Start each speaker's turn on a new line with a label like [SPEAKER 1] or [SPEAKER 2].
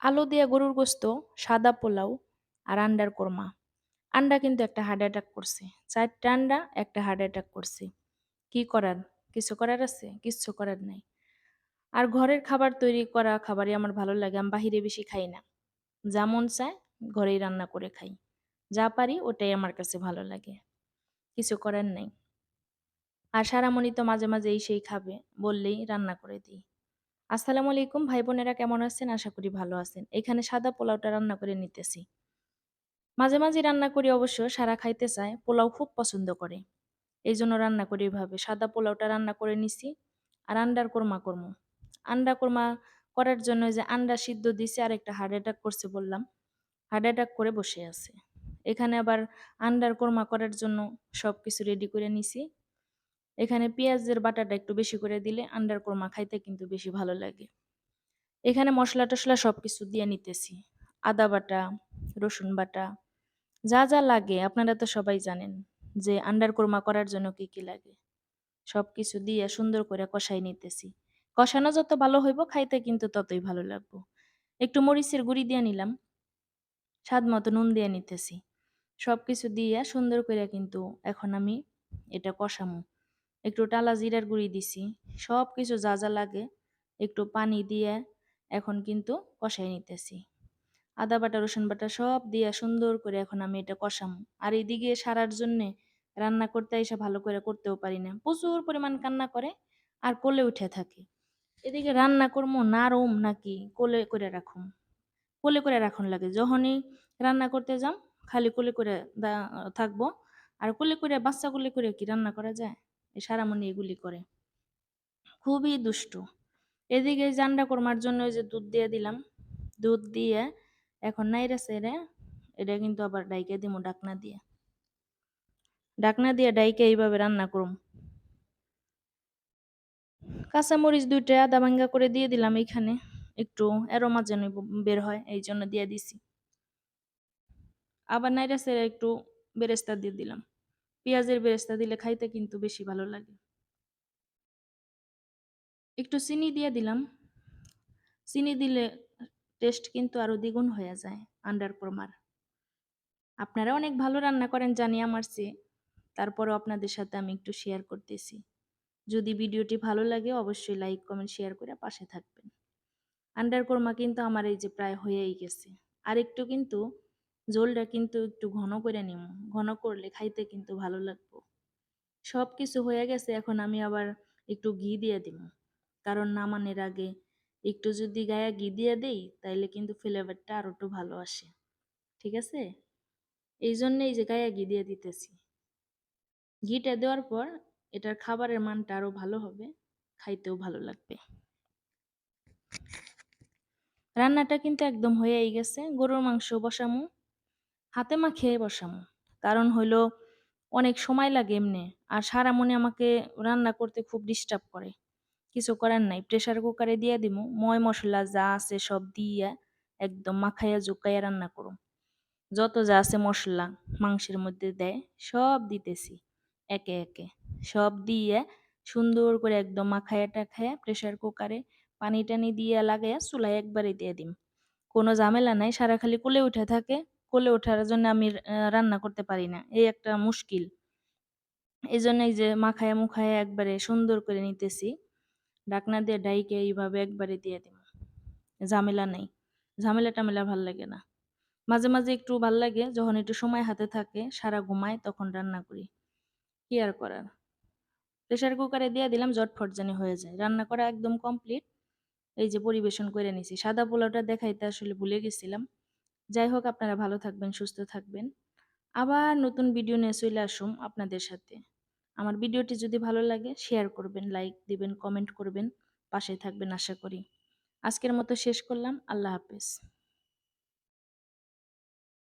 [SPEAKER 1] আলু দিয়ে গরুর গোস্ত, সাদা পোলাও আর আন্ডার কোরমা। আন্ডা কিন্তু একটা হার্ট অ্যাটাক করছে। ৪ টা আন্ডা একটা হার্ট অ্যাটাক করছে। কি করার? কিছু করার আছে? কিচ্ছু করার নাই। আর ঘরের খাবার তৈরি করা খাবারই আমার ভালো লাগে। আমি বাহিরে বেশি খাই না। যা মন চায় ঘরেই রান্না করে খাই। যা পারি ওটাই আমার কাছে ভালো লাগে। কিছু করার নাই। আর সারামণি তো মাঝে, মাঝে এই সেই খাবে বললেই রান্না করে দিই। আসসালামু আলাইকুম ভাই বোনেরা কেমন আছেন? আশা করি ভালো আছেন। এখানে সাদা পোলাওটা রান্না করে নিতেছি। মাঝে, মাঝে রান্না করি অবশ্য সারা খাইতে চায়, পোলাও খুব পছন্দ করে। এই জন্য রান্না করি এভাবে। সাদা পোলাওটা রান্না করে নিছি আর আন্ডার কোরমা করমু। আন্ডা কোরমা করার জন্য যে আন্ডা সিদ্ধ দিছি আর একটা হার্ট অ্যাটাক করছে বললাম। হার্ট অ্যাটাক করে বসে আছে। এখানে আবার আন্ডার কোরমা করার জন্য সবকিছু রেডি করে নিছি। এখানে পেঁয়াজের বাটাটা একটু বেশি করে দিলে আন্ডার কোরমা খাইতে কিন্তু বেশি ভালো লাগে। এখানে মসলা-টসলা সবকিছু দিয়ে নিতেছি। আদা বাটা, রসুন বাটা, যা, যা লাগে আপনারা তো সবাই জানেন যে আন্ডার কোরমা করার জন্য কি, কি লাগে। সবকিছু দিয়ে সুন্দর করে কষাই নিতেছি। কষানো যত ভালো হইব খাইতে কিন্তু ততই ভালো লাগবো। একটু মরিচের গুঁড়ি দিয়ে নিলাম। স্বাদ মতো নুন দিয়ে নিতেছি। সব কিছু দিয়ে সুন্দর করে কিন্তু এখন আমি এটা কষামু। একটু টালা জিরার গুঁড়ি দিছি। সব কিছু যা, যা লাগে একটু পানি দিয়ে এখন কিন্তু কষাই নিতেছি। আদা বাটা, রসুন বাটা সব দিয়ে সুন্দর করে এখন আমি এটা কষাম আর এইদিকে সারার জন্যে রান্না করতে এসে ভালো করে করতেও পারি না। প্রচুর পরিমাণ কান্না করে আর কোলে উঠে থাকে। এদিকে রান্না করমু নারুম নাকি কোলে করে রাখুম। কোলে করে রাখুন লাগে। যখনই রান্না করতে যাম খালি কোলে করে থাকব। আর কোলে করে বাচ্চা কোলে করে কি রান্না করা যায়? সারামণি এগুলি করে। খুবই দুষ্টু। এদিকে জান্ডা কোরমার জন্য যে দুধ দিয়ে দিলাম। দুধ দিয়ে এখন নাইড়া চেড়ে এটা কিন্তু আবার ডাইকে দিমু ডাকনা দিয়ে। ডাকনা দিয়ে ডাইকে এইভাবে রান্না করুম। কাঁচামরিচ ২ টা আদা ভাঙ্গা করে দিয়ে দিলাম এইখানে। একটু অ্যারোমা যেন বের হয়, এই জন্য দিয়ে দিছি। আবার চেড়ে একটু বেরেস্তা দিয়ে দিলাম। পেঁয়াজের বেরেস্তা দিলে খাইতে কিন্তু বেশি ভালো লাগে। একটু চিনি দিয়ে দিলাম। চিনি দিলে টেস্ট কিন্তু আরও দ্বিগুণ হয়ে যায় আন্ডার কোরমার। আপনারা অনেক ভালো রান্না করেন জানি আমার চেয়ে। তারপরও আপনাদের সাথে আমি একটু শেয়ার করতেছি। যদি ভিডিওটি ভালো লাগে অবশ্যই লাইক, কমেন্ট, শেয়ার করে পাশে থাকবেন। আন্ডার কোরমা কিন্তু আমার এই যে প্রায় হয়েই গেছে। আর একটু কিন্তু ঝোলটা কিন্তু একটু ঘন করে নিমু। ঘন করলে খাইতে কিন্তু ভালো লাগবো। সব কিছু হয়ে গেছে, এখন আমি আবার একটু ঘি দিয়ে দিমু। কারণ নামানোর আগে একটু যদি গায়ে ঘি দিয়ে দেই, তাইলে কিন্তু ফ্লেভারটা আরও একটু ভালো আসে। ঠিক আছে? এই জন্যে এই যে গায়ে ঘি দিয়ে দিতেছি। ঘিটা দেওয়ার পর এটার খাবারের মানটা আরও ভালো হবে। খাইতেও ভালো লাগবে। রান্নাটা কিন্তু একদম হয়েই গেছে। গরুর মাংস বসামু। হাতে মাখিয়ে বসামু। কারণ হইল অনেক সময় লাগে এমনে। আর সারামণি আমাকে রান্না করতে খুব ডিস্টার্ব করে। কিছু করার নাই। প্রেসার কুকারে দিয়ে দিমু। ময় মশলা যা আছে সব দিয়া একদম মাখাইয়া জুকাইয়া রান্না করুম। যত যা আছে মশলা মাংসের মধ্যে দেয় সব দিতেছি একে, একে। সব দিয়ে সুন্দর করে একদম মাখাইয়া টাখাইয়া প্রেসার কুকারে পানি-টানি দিয়া লাগাইয়া চুলায় একবারে দিয়ে দিম। কোনো ঝামেলা নাই। সারা খালি কোলে উঠে থাকে। কোলে ওঠার জন্য আমি রান্না করতে পারি না। এই একটা মুশকিল। এজন্য এই যে মাখায় মুখায় একবারে সুন্দর করে নিতেছি। ডাকনা দিয়ে ডাইকে এইভাবে একবারে দিয়ে দিমু। ঝামেলা নাই। ঝামেলা-টামেলা ভালো লাগে না। মাঝে, মাঝে একটু ভালো লাগে যখন একটু সময় হাতে থাকে, সারা ঘুমায় তখন রান্না করি। কি আর করার? প্রেসার কুকারে দিয়ে দিলাম ঝটফট জানি হয়ে যায়। রান্না করা একদম কমপ্লিট। এই যে পরিবেশন করে নিছি। সাদা পোলাওটা দেখাইতে আসলে ভুলে গেছিলাম। যাই হোক আপনারা ভালো থাকবেন, সুস্থ থাকবেন। আবার নতুন ভিডিও নিয়ে চলে আসুম আপনাদের সাথে। আমার ভিডিওটি যদি ভালো লাগে শেয়ার করবেন, লাইক দিবেন, কমেন্ট করবেন, পাশে থাকবেন আশা করি। আজকের মতো শেষ করলাম। আল্লাহ হাফেজ।